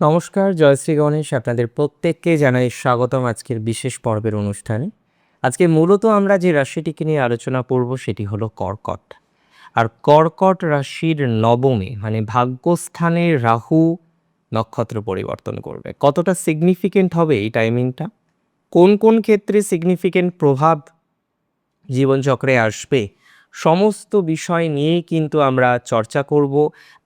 নমস্কার জয়শ্রী গণেশ আপনাদের প্রত্যেককে জানাই স্বাগতম আজকের বিশেষ পর্বের অনুষ্ঠানে। আজকে মূলত আমরা যে রাশিটিকে নিয়ে আলোচনা করব সেটি হলো কর্কট। আর কর্কট রাশির নবমে মানে ভাগ্যস্থানে রাহু নক্ষত্র পরিবর্তন করবে। কতটা সিগনিফিকেন্ট হবে এই টাইমিংটা কোন কোন ক্ষেত্রে সিগনিফিকেন্ট প্রভাব জীবনচক্রে আসবে? সমস্ত বিষয় নিয়েই কিন্তু আমরা চর্চা করব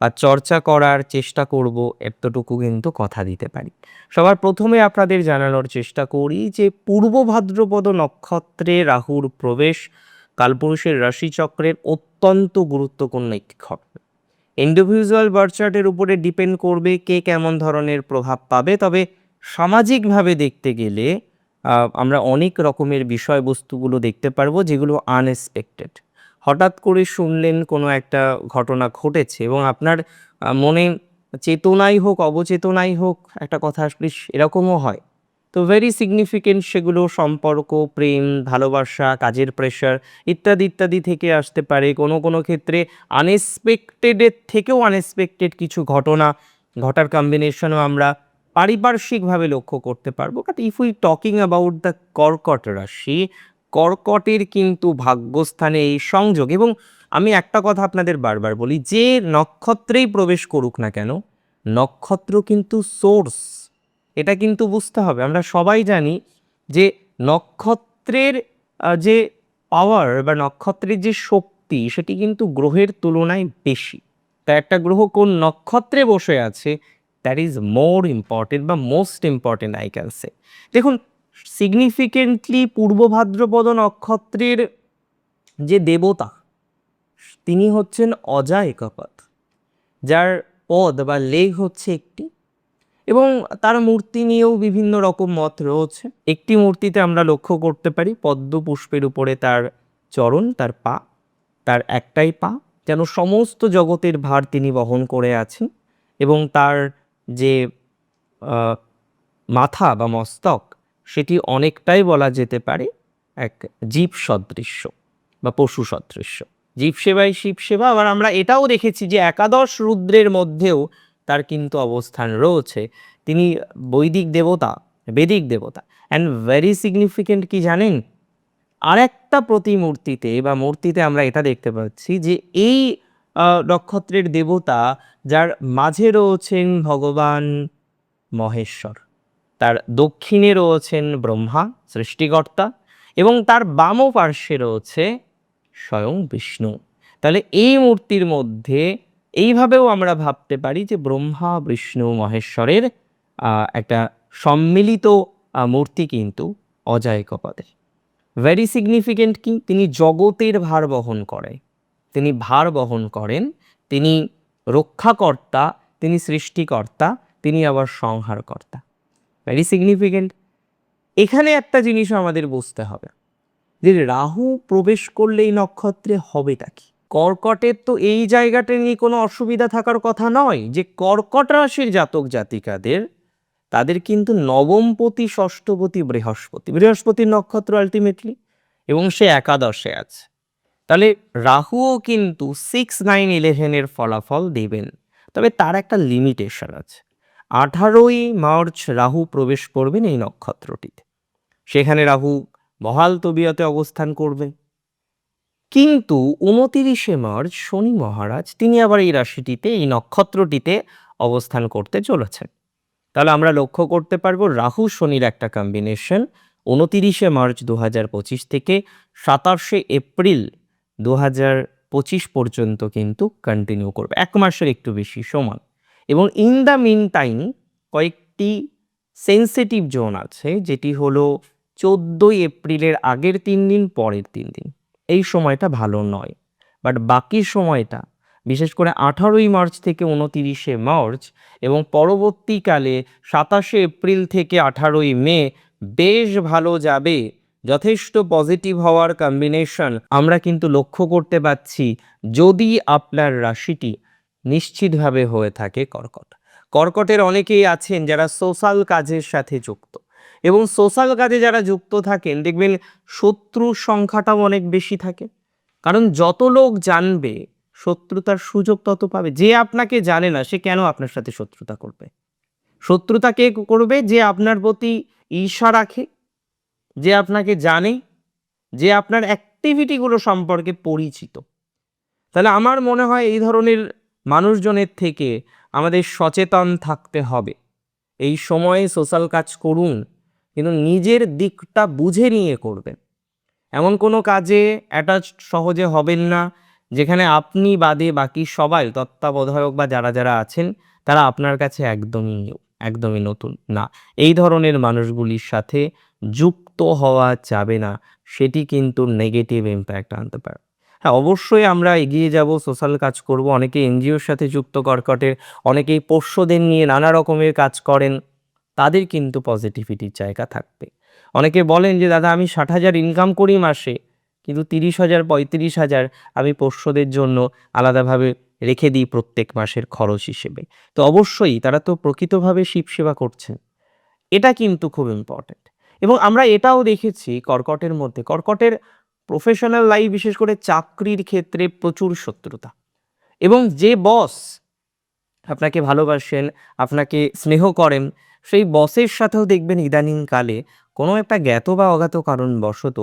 বা চর্চা করার চেষ্টা করব, এতটুকু কিন্তু কথা দিতে পারি। সবার প্রথমে আপনাদের জানানোর চেষ্টা করি যে পূর্ব ভাদ্রপদ নক্ষত্রে রাহুর প্রবেশ কালপুরুষের রাশিচক্রের অত্যন্ত গুরুত্বপূর্ণ একটি ঘটনা ইন্ডিভিজুয়াল বার্চার্টের উপরে ডিপেন্ড করবে কে কেমন ধরনের প্রভাব পাবে, তবে সামাজিকভাবে দেখতে গেলে আমরা অনেক রকমের বিষয়বস্তুগুলো দেখতে পারব যেগুলো আনএক্সপেক্টেড হঠাৎ করে শুনলেন কোনো একটা ঘটনা ঘটেছে এবং আপনার মনে চেতনাই হোক, অবচেতনাই হোক, একটা কথা আসলে এরকমও হয়। তো ভেরি সিগনিফিকেন্ট সেগুলো সম্পর্ক, প্রেম, ভালোবাসা, কাজের প্রেশার ইত্যাদি ইত্যাদি থেকে আসতে পারে। কোনো কোনো ক্ষেত্রে আনএক্সপেক্টেডের থেকেও আনএক্সপেক্টেড কিছু ঘটনা ঘটার কম্বিনেশনও আমরা পারিপার্শ্বিকভাবে লক্ষ্য করতে পারব। But if we talking about the কর্কট রাশি কর্কটের কিন্তু ভাগ্যস্থানে এই সংযোগ। এবং আমি একটা কথা আপনাদের বারবার বলি, যে নক্ষত্রেই প্রবেশ করুক না কেন, নক্ষত্র কিন্তু সোর্স এটা কিন্তু বুঝতে হবে। আমরা সবাই জানি যে নক্ষত্রের যে পাওয়ার বা নক্ষত্রের যে শক্তি, সেটি কিন্তু গ্রহের তুলনায় বেশি। তা একটা গ্রহ কোন নক্ষত্রে বসে আছে দ্যাট ইজ মোর ইম্পর্টেন্ট বা most important I can say দেখুন সিগনিফিকেন্টলি পূর্ব ভাদ্রপদ নক্ষত্রের যে দেবতা, তিনি হচ্ছেন অজয় কপত যার পদ বা লেগ হচ্ছে একটি এবং তার মূর্তি নিয়েও বিভিন্ন রকম মত রয়েছে। একটি মূর্তিতে আমরা লক্ষ্য করতে পারি, পদ্ম পুষ্পের উপরে তার চরণ, তার পা, তার একটাই পা, যেন সমস্ত জগতের ভার তিনি বহন করে আছেন এবং তার যে মাথা বা মস্তক সেটি অনেকটাই বলা যেতে পারে এক জীব সদৃশ্য বা পশু সদৃশ্য। জীব সেবাই শিব সেবা। আবার আমরা এটাও দেখেছি যে একাদশ রুদ্রের মধ্যেও তার কিন্তু অবস্থান রয়েছে। তিনি বৈদিক দেবতা, বেদিক দেবতা। অ্যান্ড ভেরি সিগনিফিকেন্ট কি জানেন? আরেকটা প্রতিমূর্তিতে বা মূর্তিতে আমরা এটা দেখতে পাচ্ছি যে এই নক্ষত্রের দেবতা যার মাঝে রয়েছেন ভগবান মহেশ্বর। তার দক্ষিণে রয়েছেন ব্রহ্মা, সৃষ্টিকর্তা, এবং তার বাম পার্শ্বে রয়েছে স্বয়ং বিষ্ণু। তাহলে এই মূর্তির মধ্যে এইভাবেও আমরা ভাবতে পারি যে ব্রহ্মা, বিষ্ণু, মহেশ্বরের একটা সম্মিলিত মূর্তি কিন্তু অজয় কপাদের ভেরি সিগনিফিকেন্ট কি? তিনি জগতের ভার বহন করে। তিনি ভার বহন করেন, তিনি রক্ষাকর্তা, তিনি সৃষ্টিকর্তা, তিনি আবার সংহারকর্তা। ভেরি সিগনিফিকেন্ট এখানে একটা জিনিসও আমাদের বুঝতে হবে, যে রাহু প্রবেশ করলে এই নক্ষত্রে হবেটা কি? কর্কটের তো এই জায়গাটা নিয়ে কোনো অসুবিধা থাকার কথা নয়, যে কর্কট রাশির জাতক জাতিকাদের, তাদের কিন্তু নবমপতি, ষষ্ঠপতি, বৃহস্পতি, বৃহস্পতির নক্ষত্র আলটিমেটলি এবং সে একাদশে আছে। তাহলে রাহুও কিন্তু সিক্স নাইন ইলেভেনের ফলাফল দেবেন, তবে তার একটা লিমিটেশন আছে। আঠারোই মার্চ রাহু প্রবেশ করবেন এই নক্ষত্রটিতে। সেখানে রাহু বহাল তবিয়তে অবস্থান করবেন কিন্তু উনতিরিশে মার্চ শনি মহারাজ, তিনি আবার এই রাশিটিতে, এই নক্ষত্রটিতে অবস্থান করতে চলেছেন। তাহলে আমরা লক্ষ্য করতে পারব, রাহু শনির একটা কম্বিনেশন উনতিরিশে মার্চ দু পঁচিশ থেকে সাতাশে এপ্রিল দু পঁচিশ পর্যন্ত কিন্তু কন্টিনিউ করবে। এক মাসের একটু বেশি সময়। এবং ইন দ্য মিন টাইম কয়েকটি সেন্সিটিভ জোন আছে, যেটি হলো চোদ্দোই এপ্রিলের আগের তিন দিন, পরের তিন দিন। এই সময়টা ভালো নয়। বাট বাকি সময়টা, বিশেষ করে আঠারোই মার্চ থেকে উনতিরিশে মার্চ এবং পরবর্তীকালে সাতাশে এপ্রিল থেকে আঠারোই মে বেশ ভালো যাবে। যথেষ্ট পজিটিভ হওয়ার কম্বিনেশন আমরা কিন্তু লক্ষ্য করতে পাচ্ছি যদি আপনার রাশিটি নিশ্চিতভাবে হয়ে থাকে কর্কট। কর্কটের অনেকেই আছেন যারা সোশ্যাল কাজের সাথে যুক্ত এবং সোশ্যাল কাজে যারা যুক্ত থাকেন দেখবেন শত্রুর সংখ্যাটাও অনেক বেশি থাকে। কারণ যত লোক জানবে শত্রুতার সুযোগ তত পাবে। যে আপনাকে জানে না, সে কেন আপনার সাথে শত্রুতা করবে? শত্রুতা কে করবে? যে আপনার প্রতি ঈর্ষা রাখে, যে আপনাকে জানে, যে আপনার অ্যাক্টিভিটিগুলো সম্পর্কে পরিচিত। তাহলে আমার মনে হয় এই ধরনের মানুষজনের থেকে আমাদের সচেতন থাকতে হবে। এই সময়ে সোশ্যাল কাজ করুন, কিন্তু নিজের দিকটা বুঝে নিয়ে করবেন। এমন কোনো কাজে অ্যাটাচ সহজে হবেন না, যেখানে আপনি বাদে বাকি সবাই, তত্ত্বাবধায়ক বা যারা যারা আছেন, তারা আপনার কাছে একদমই একদমই নতুন না। এই ধরনের মানুষগুলির সাথে যুক্ত হওয়া যাবে না, সেটি কিন্তু নেগেটিভ ইম্প্যাক্ট আনতে পারে। হ্যাঁ অবশ্যই আমরা এগিয়ে যাব, সোশ্যাল কাজ করব, অনেকে এনজিওর সাথে যুক্ত কর্কটের, অনেকেই পোষ্যদের নিয়ে নানা রকমের কাজ করেন, তাদের কিন্তু পজিটিভিটির জায়গা থাকবে। অনেকে বলেন যে, দাদা, আমি ষাট হাজার ইনকাম করি মাসে, কিন্তু তিরিশ হাজার, পঁয়ত্রিশ হাজার আমি পোষ্যদের জন্য আলাদাভাবে রেখে দিই প্রত্যেক মাসের খরচ হিসেবে। তো অবশ্যই তারা তো প্রকৃতভাবে শিব সেবা করছেন। এটা কিন্তু খুব ইম্পর্ট্যান্ট এবং আমরা এটাও দেখেছি কর্কটের মধ্যে, কর্কটের প্রফেশনাল লাইফ বিশেষ করে চাকরির ক্ষেত্রে প্রচুর শত্রুতা। এবং যে বস আপনাকে ভালোবাসেন, আপনাকে স্নেহ করেন, সেই বসের সাথেও দেখবেন ইদানিংকালে কোনো একটা জ্ঞাত বা অজ্ঞাত কারণবশত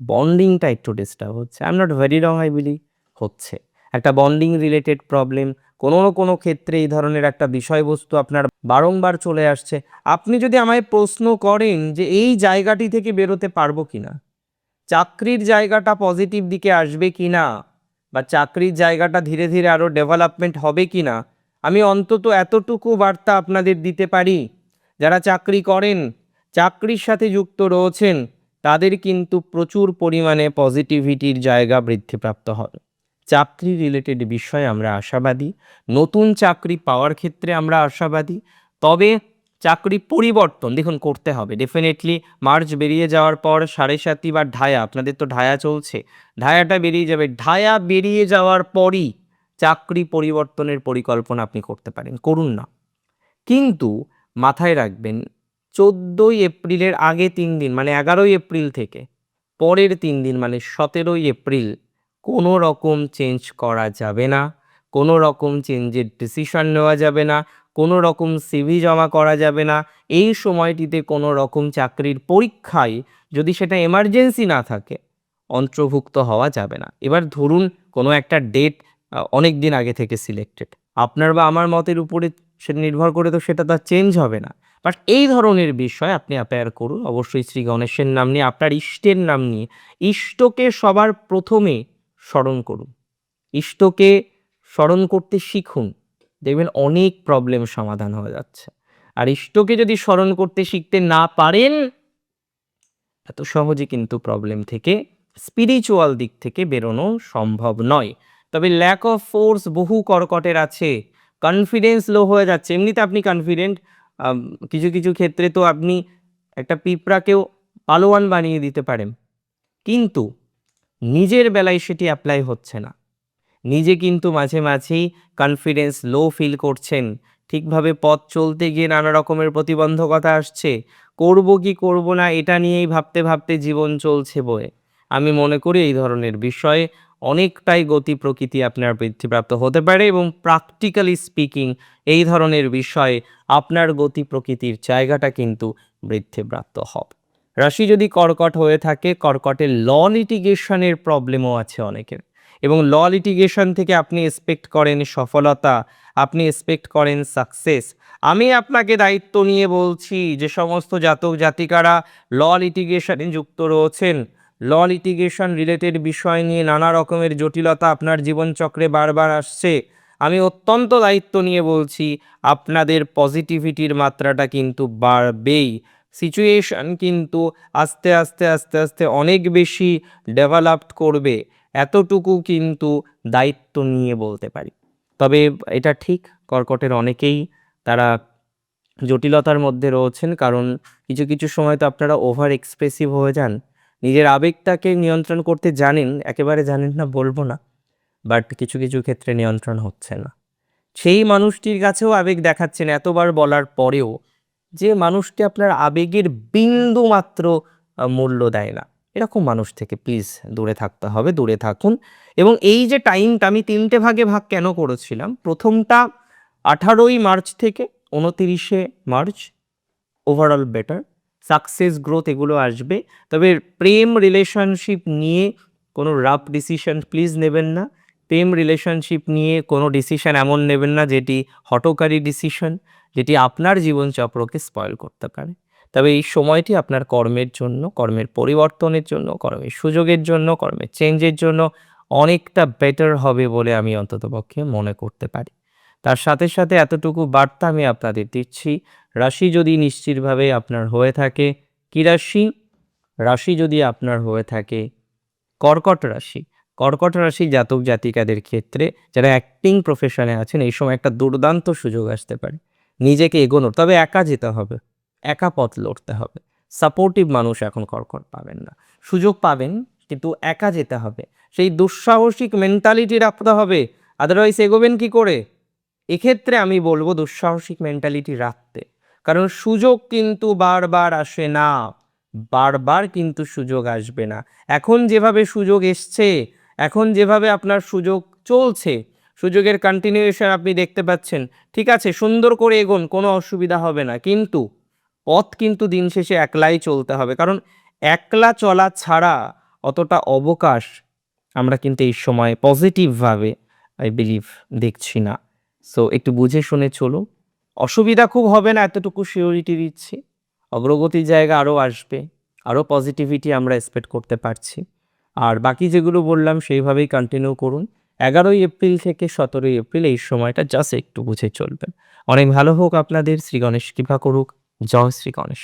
বন্ডিংটা একটু ডিস্টার্ব হচ্ছে। I am not very wrong I believe হচ্ছে। একটা বন্ডিং রিলেটেড প্রবলেম কোনো না কোনো ক্ষেত্রে এই ধরনের একটা বিষয়বস্তু আপনার বারংবার চলে আসছে। আপনি যদি আমায় প্রশ্ন করেন যে এই জায়গাটি থেকে বেরোতে পারব কি না চাকরির জায়গাটা পজিটিভ দিকে আসবে কি না বা চাকরির জায়গাটা ধীরে ধীরে আরও ডেভেলপমেন্ট হবে কি না আমি অন্তত এতটুকু বার্তা আপনাদের দিতে পারি। যারা চাকরি করেন, চাকরির সাথে যুক্ত রয়েছেন, তাদের কিন্তু প্রচুর পরিমাণে পজিটিভিটির জায়গা বৃদ্ধিপ্রাপ্ত হবে। চাকরি রিলেটেড বিষয়ে আমরা আশাবাদী, নতুন চাকরি পাওয়ার ক্ষেত্রে আমরা আশাবাদী, তবে চাকরি পরিবর্তন, দেখুন করতে হবে। ডেফিনেটলি মার্চ বেরিয়ে যাওয়ার পর সাড়ে সাতি বা ঢায়া, আপনাদের তো ঢায়া চলছে, ঢায়াটা বেরিয়ে যাবে। ঢায়া বেরিয়ে যাওয়ার পরই চাকরি পরিবর্তনের পরিকল্পনা আপনি করতে পারেন, করুন না। কিন্তু মাথায় রাখবেন, চোদ্দোই এপ্রিলের আগে তিন দিন মানে এগারোই এপ্রিল থেকে, পরের তিন দিন মানে সতেরোই এপ্রিল, কোনো রকম চেঞ্জ করা যাবে না, কোনো রকম চেঞ্জের ডিসিশন নেওয়া যাবে না কোনো রকম সিভি জমা করা যাবে না। এই সময়টিতে কোনো রকম চাকরির পরীক্ষায় যদি সেটা এমার্জেন্সি না থাকে, অন্তর্ভুক্ত হওয়া যাবে না। এবার ধরুন কোনো একটা ডেট অনেক দিন আগে থেকে সিলেক্টেড আপনার বা আমার মতের উপরে সেটা নির্ভর করে তো সেটা তো চেঞ্জ হবে না। বাট এই ধরনের বিষয় আপনি অ্যাপেয়ার করুন। অবশ্যই শ্রী গণেশের নাম নিয়ে, আপনার ইষ্টের নাম নিয়ে, ইষ্টকে সবার প্রথমে স্মরণ করুন। ইষ্টকে স্মরণ করতে শিখুন। দেখবেন অনেক প্রবলেম সমাধান হয়ে যাচ্ছে। আর ইষ্টকে যদি স্মরণ করতে শিখতে না পারেন, এত সহজে কিন্তু প্রবলেম থেকে স্পিরিচুয়াল দিক থেকে বেরোনো সম্ভব নয়। তবে ল্যাক অফ ফোর্স বহু কর্কটের আছে কনফিডেন্স লো হয়ে যাচ্ছে। এমনিতে আপনি কনফিডেন্ট কিছু কিছু ক্ষেত্রে তো আপনি একটা পিঁপড়াকেও পালোয়ান বানিয়ে দিতে পারেন। কিন্তু নিজের বেলায় সেটি অ্যাপ্লাই হচ্ছে না। নিজে কিন্তু মাঝে মাঝেই কনফিডেন্স লো ফিল করছেন। ঠিকভাবে পথ চলতে গিয়ে নানা রকমের প্রতিবন্ধকতা আসছে। করব কি করব না, এটা নিয়েই ভাবতে ভাবতে জীবন চলছে বয়ে। আমি মনে করি এই ধরনের বিষয়ে অনেকটাই গতি প্রকৃতি আপনার বৃদ্ধিপ্রাপ্ত হতে পারে এবং প্র্যাকটিক্যালি স্পিকিং এই ধরনের বিষয়ে আপনার গতি প্রকৃতির জায়গাটা কিন্তু বৃদ্ধিপ্রাপ্ত হবে। রাশি যদি কর্কট হয়ে থাকে, কর্কটের ল লিটিগেশনের প্রবলেমও আছে অনেকের। এবং ল লিটিগেশন থেকে আপনি এক্সপেক্ট করেন সফলতা, আপনি এক্সপেক্ট করেন সাকসেস আমি আপনাকে দায়িত্ব নিয়ে বলছি, যে সমস্ত জাতক জাতিকারা ল লিটিগেশনে যুক্ত রয়েছেন, ল লিটিগেশন রিলেটেড বিষয় নিয়ে নানা রকমের জটিলতা আপনার জীবনচক্রে বারবার আসছে, আমি অত্যন্ত দায়িত্ব নিয়ে বলছি, আপনাদের পজিটিভিটির মাত্রাটা কিন্তু বাড়বেই। সিচুয়েশন কিন্তু আস্তে আস্তে আস্তে আস্তে অনেক বেশি ডেভেলপড করবে। এতটুকু কিন্তু দায়িত্ব নিয়ে বলতে পারি। তবে এটা ঠিক, কর্কটের অনেকেই তারা জটিলতার মধ্যে রয়েছেন, কারণ কিছু কিছু সময় তো আপনারা ওভার এক্সপ্রেসিভ হয়ে যান। নিজের আবেগটাকে নিয়ন্ত্রণ করতে জানেন, একেবারে জানেন না, বলব না। বাট কিছু কিছু ক্ষেত্রে নিয়ন্ত্রণ হচ্ছে না। সেই মানুষটির কাছেও আবেগ দেখাচ্ছেন এতবার বলার পরেও, যে মানুষটি আপনার আবেগের বিন্দু মাত্র মূল্য দেয় না। এরকম মানুষ থেকে প্লিজ দূরে থাকতে হবে, দূরে থাকুন। এবং এই যে টাইমটা আমি তিনটে ভাগে ভাগ কেন করেছিলাম? প্রথমটা আঠারোই মার্চ থেকে উনতিরিশে March overall better success growth এগুলো আসবে। তবে প্রেম রিলেশনশিপ নিয়ে কোনো রাফ ডিসিশন প্লিজ নেবেন না। প্রেম রিলেশনশিপ নিয়ে কোনো ডিসিশন এমন নেবেন না যেটি হটকারী ডিসিশন যেটি আপনার জীবনচক্রকে স্পয়েল করতে পারে। তবে এই সময়টি আপনার কর্মের জন্য, কর্মের পরিবর্তনের জন্য, কর্মের সুযোগের জন্য, কর্মের চেঞ্জের জন্য অনেকটা বেটার হবে বলে আমি অন্ততপক্ষে মনে করতে পারি। তার সাথে সাথে এতটুকু বার্তা আমি আপনাদের দিচ্ছি, রাশি যদি নিশ্চিতভাবে আপনার হয়ে থাকে, কি রাশি? রাশি যদি আপনার হয়ে থাকে, কর্কট রাশি। কর্কট রাশি জাতক জাতিকাদের ক্ষেত্রে যারা অ্যাক্টিং প্রফেশনে আছেন, এই সময় একটা দুর্দান্ত সুযোগ আসতে পারে। নিজেকে এগোনোর তবে একা যেতে হবে। একা পথ লড়তে হবে। সাপোর্টিভ মানুষ এখন কর্কট পাবেন না। সুযোগ পাবেন, কিন্তু একা যেতে হবে। সেই দুঃসাহসিক মেন্টালিটি রাখতে হবে। আদারওয়াইজ এগোবেন কি করে? এক্ষেত্রে আমি বলব দুঃসাহসিক মেন্টালিটি রাখতে। কারণ সুযোগ কিন্তু বারবার আসে না। বারবার কিন্তু সুযোগ আসবে না। এখন যেভাবে সুযোগ এসছে, এখন যেভাবে আপনার সুযোগ চলছে, সুযোগের কন্টিনিউয়েশন আপনি দেখতে পাচ্ছেন। ঠিক আছে, সুন্দর করে এগোন, কোনো অসুবিধা হবে না। কিন্তু পথ কিন্তু দিন শেষে একলাই চলতে হবে। কারণ একলা চলা ছাড়া অতটা অবকাশ আমরা কিন্তু এই সময় পজিটিভভাবে আই বিলিভ দেখছি না। সো একটু বুঝে শুনে চলুন। অসুবিধা খুব হবে না, এতটুকু সিওরিটি দিচ্ছি। অগ্রগতির জায়গা আরও আসবে, আরও পজিটিভিটি আমরা এক্সপেক্ট করতে পারছি। আর বাকি যেগুলো বললাম, সেইভাবেই কন্টিনিউ করুন। এগারোই এপ্রিল থেকে সতেরোই এপ্রিল এই সময়টা জাস্ট একটু বুঝে চলবেন। অনেক ভালো হোক আপনাদের, শ্রী গণেশ কৃপা করুক। জয় শ্রী গণেশ।